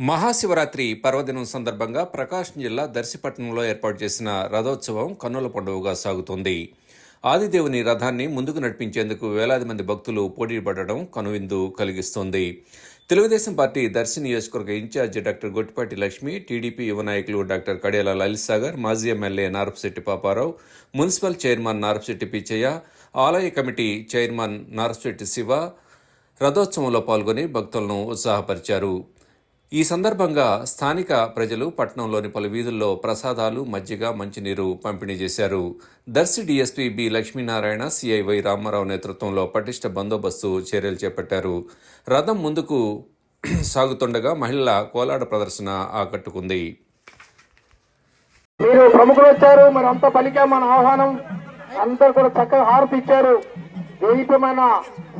Mahashivratri పర్వదినం సందర్భంగా ప్రకాశం జిల్లా దర్శిపట్నంలో ఏర్పాటు చేసిన రథోత్సవం కన్నుల పండుగగా సాగుతోంది. ఆదిదేవుని రథాన్ని ముందుకు నడిపించేందుకు వేలాది మంది భక్తులు పోటీపడడం కనువిందు కలిగిస్తోంది. తెలుగుదేశం పార్టీ దర్శి నియోజకవర్గ incharge doctor Gottipati Lakshmi TDP యువ నాయకులు డాక్టర్ కడియాల లలిత్ సాగర్ మాజీ MLA Narapasetti Paparao municipal chairman Narapasetti Pichaiah ఆలయ కమిటీ చైర్మన్ నారపశెట్టి శివ రథోత్సవంలో పాల్గొని భక్తులను ఉత్సాహపరిచారు. ఈ సందర్భంగా స్థానిక ప్రజలు పట్టణంలోని పలు వీధుల్లో ప్రసాదాలు మజ్జిగ మంచినీరు పంపిణీ చేశారు. Darsi DSP B Lakshminarayana CI Y Ramarao నేతృత్వంలో పటిష్ట బందోబస్తు చర్యలు చేపట్టారు. రథం ముందుకు సాగుతుండగా మహిళల కోలాట ప్రదర్శన ఆకట్టుకుంది. మీరు ప్రముఖులు వచ్చారు మరి అంతా పలికా మన ఆహ్వానం. అందరూ కూడా చక్కగా హారతి ఇచ్చారు. దేవీపమైన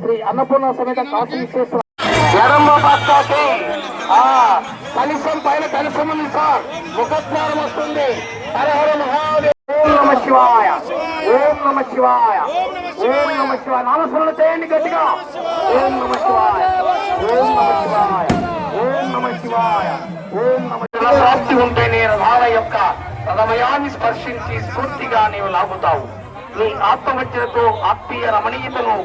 శ్రీ అన్నపూర్ణ సమేత కాశీ విశ్వేశ్వర. ఎడమ పక్కకి ఆ కలుషం పైన కలుషం ఉంది సార్. ముఖజ్ఞానం వస్తుంది. హరహర మహాదేవ్. ఓం నమ శివాయ. ఓం నమ శివాయ. ఓం నమ శివాయ. నామస్మరణ చేయండి గట్టిగా. ఓం నమ శివాయ. ఓం నమ శివాయ. ఓం నమ శివాయ. ఓం నమ ప్రాప్తి ఉంటేనే రాల యొక్క రథమయాన్ని స్పర్శించి స్ఫూర్తిగా నీవు లాగుతావు. నీ ఆత్మహత్యలతో ఆత్మీయ రమణీయతను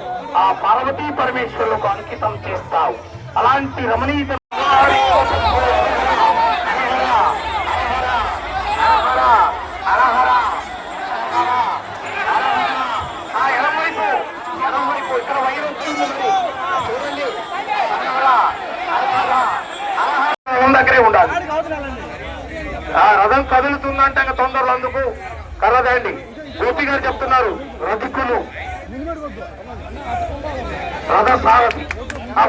ఆ పార్వతీ పరమేశ్వరులకు అంకితం చేస్తావు. అలాంటి రమణీయత ఆ ఎడం వైపు ఎడం వైపు ఇక్కడ వైరు వచ్చింది మరి. చూడండి హరహర, హరహర, హరహర. ఉన్న దగ్గరే ఉండాలి ఆ రథం కదులుతుందంటే ఇంకా తొందరలో అందుకు కర్రదండి. గోపి గారు చెప్తున్నారు రథికులు. రథ సారథి.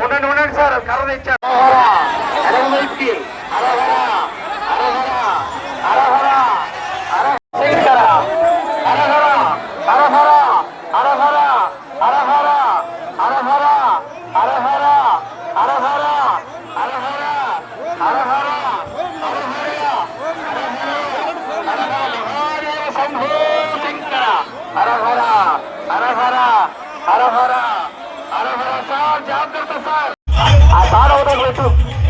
ఉండండి ఉండండి సార్ కర్ర తెచ్చారు. ఎడమ వైపుకి Gracias.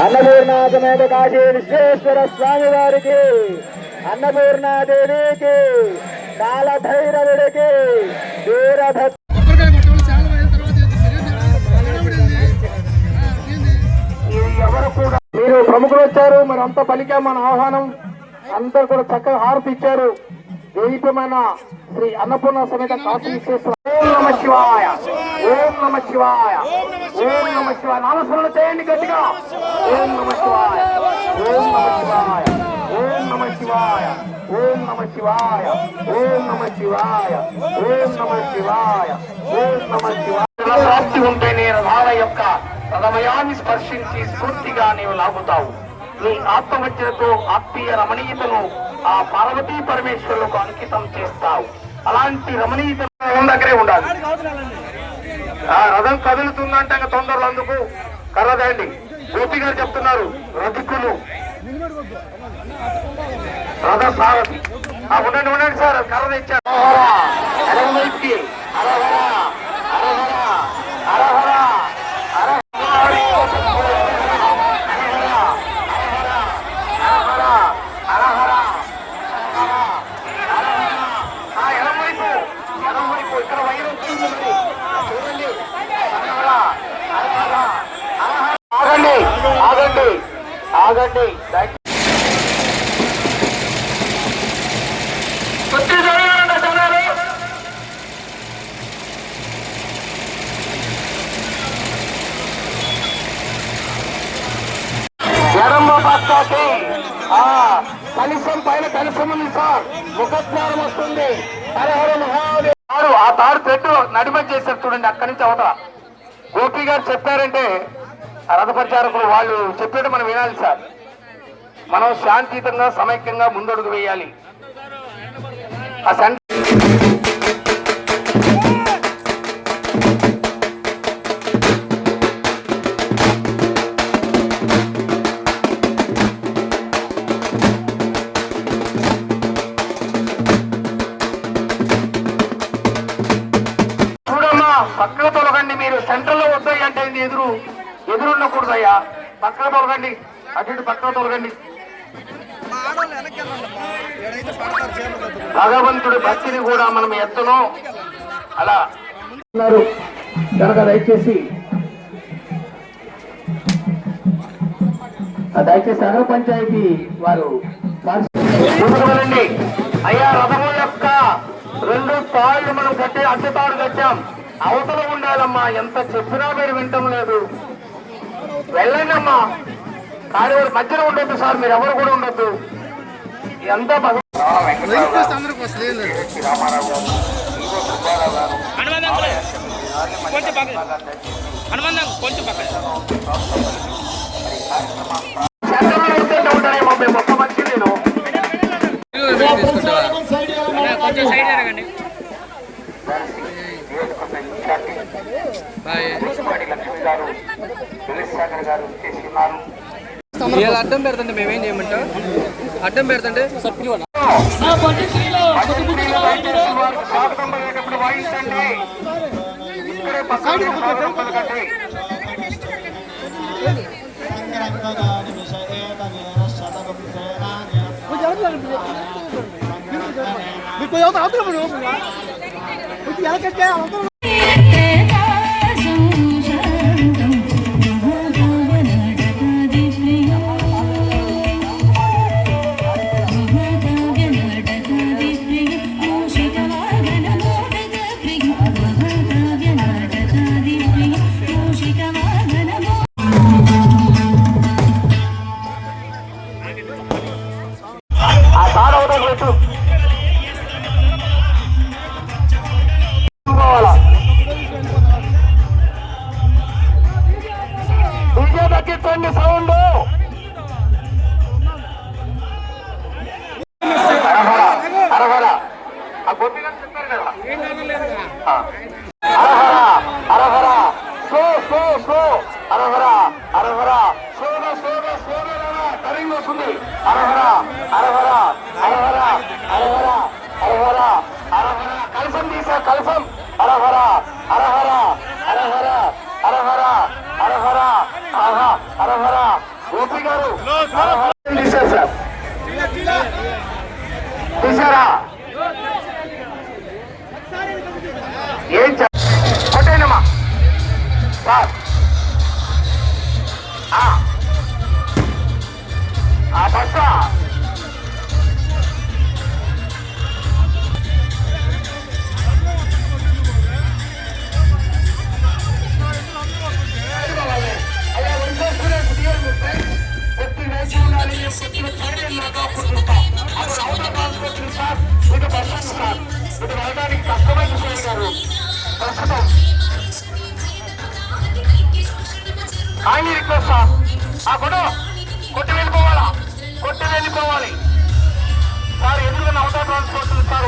అన్నపూర్ణాథమేత కాశీ విశ్వేశ్వర స్వామి వారికి అన్నపూర్ణాదేవికి కాలభైరవుడికి వీరభద్ర మీరు ప్రముఖులు వచ్చారు మరి అంతా పలికా మన ఆహ్వానం అందరు కూడా చక్కగా హారతి ఇచ్చారు. దేవీపమైన శ్రీ అన్నపూర్ణ సమేత కాశీ విశ్వేశ్వర ఓం నమ శివాయ ఓం నమ శివాయ ఓం నమ శివాయ నామస్మరణ చేయండి గట్టిగా ఓం నమ శివాయ ఓం నమ శివాయ ఓం నమ శివాయ ఓం నమ శివాయ ఓం నమ శివాయ ఓం నమ శివాయ ఓం నమ శివాయ ప్రాప్తి ఉంటేనే రథాల యొక్క రథమయాన్ని స్పర్శించి స్ఫూర్తిగా నీవు లాగుతావు నీ ఆత్మహత్యలతో ఆత్మీయ రమణీయతను ఆ పార్వతీ పరమేశ్వరులకు అంకితం చేస్తావు అలాంటి రమణీయత దగ్గరే ఉండాలి? ఆ రథం కదులుతుందంటే ఇంకా అందుకు కర్రదండి. గోపి గారు చెప్తున్నారు రథికులు. రథ సారథి. ఉండండి ఉండండి సార్ కర్ర తెచ్చారు. హరహర, వైపుకి హరహర, హరహర, హరహర, హరహర. హరహర, హరహర, హరహర, ఆగండి దయచేసి కొద్ది జరగండి జనాలు ఎడమ ఆ కలుషం పైన కలుషం ఉంది సార్. ముఖజ్ఞానం వస్తుంది. హర మహాదేవ్ తాడు ఆ తారు పెట్టు నడిమ చేశారు చూడండి అక్కడి నుంచి అవతల. గోపి గారు చెప్పారంటే ఆ రథ ప్రచారకులు వాళ్ళు చెప్పేది మనం వినాలి సార్. మనం శాంతియుతంగా సమైక్యంగా ముందడుగు వేయాలి. ఆ సెంటర్ తొలగండి వద్దాయి అంటే ఇది ఎదురు ఎదురు ఉండకూడదయ్యా పక్కన తొలగండి. అటు ఇటు పక్కకు తొలగండి. భగవంతుడి భక్తిని కూడా మనం ఎత్తను. అలా. కనుక దయచేసి దయచేసి నగర పంచాయతీ వారు అయ్యా రథము యొక్క రెండు తాళ్ళు మనం కట్టి అడ్డు తాడు కట్టాం. అవతల ఉండాలమ్మా. ఎంత చెప్పినా మీరు వింటం లేదు. వెళ్ళండి అమ్మా కానీ మధ్యలో ఉండొద్దు సార్ మీరు ఎవరు కూడా ఉండొద్దు. ఎంత కొంచెం అడ్డం పెడుతుంది మేమేం చేయమంటాం? అడ్డం పెడుతుంటే మీకు ఎవరు అవసరం ఎలా కట్టే అవసరం బొత్తిగా చెప్తారు కదా. ఆయన రిక్వెస్ట్ సార్ ఆ కొట్టు. కొట్టి వెళ్ళిపోవాలా? కొట్టి వెళ్ళిపోవాలి. సార్ ఎదురుగా నవతా ట్రాన్స్పోర్ట్ సార్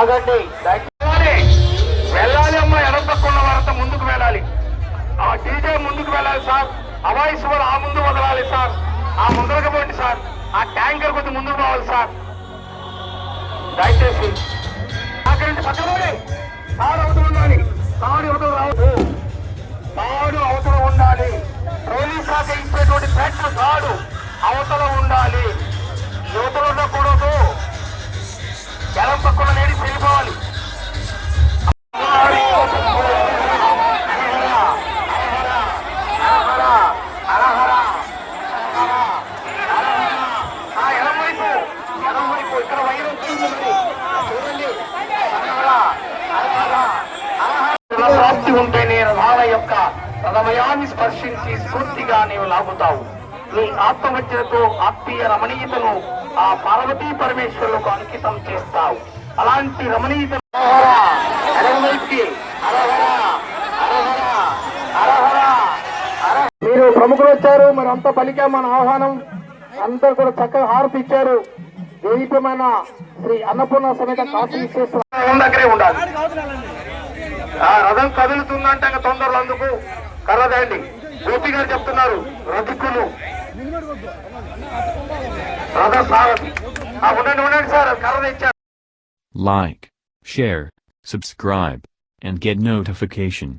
ఆగండి. వెళ్ళాలి. అమ్మ ఎడపక్కున్న వారంతా ముందుకు వెళ్ళాలి. ఆ డీజే ముందుకు వెళ్ళాలి సార్. అవాయిస్ కూడా ఆ ముందు వదలాలి సార్. ఆ ముందరకు పోండి సార్. ఆ ట్యాంకర్ కొద్ది ముందుకు పోవాలి సార్. దయచేసి అక్కడి పక్కనే తాడు అవతల ఉండాలి. సార్ అవతల రావద్దు. తాడు అవతల ఉండాలి. పోలీస్ శాఖ ఇచ్చేటువంటి పెద్ద తాడు అవతల ఉండాలి. యువతలు ఉండకూడదు. ప్రథమయాన్ని స్పర్శించి స్ఫూర్తిగా నీవు లాగుతావు. నీ ఆత్మహత్యతో ఆత్మీయ రమణీయతను ఆ పార్వతీ పరమేశ్వరులకు అంకితం చేస్తావు. అలాంటి రమణీయత. మీరు ప్రముఖులు వచ్చారు మరి అంతా పలికా మన ఆహ్వానం. అందరూ కూడా చక్కగా హారతి ఇచ్చారు. దేవీపమైన శ్రీ అన్నపూర్ణ సమేత కాశీ విశ్వేశ్వర దగ్గరే ఉండాలి. ఆ రథం కదులుతుందంటే తొందరలో అందుకు కర్రదండి గోపి గారు చెప్తున్నారు రథికులు రథ సారథి. ఆ ఉండండి ఉండండి సార్ కర్ర తెచ్చారు. Like, share, subscribe, and get notification.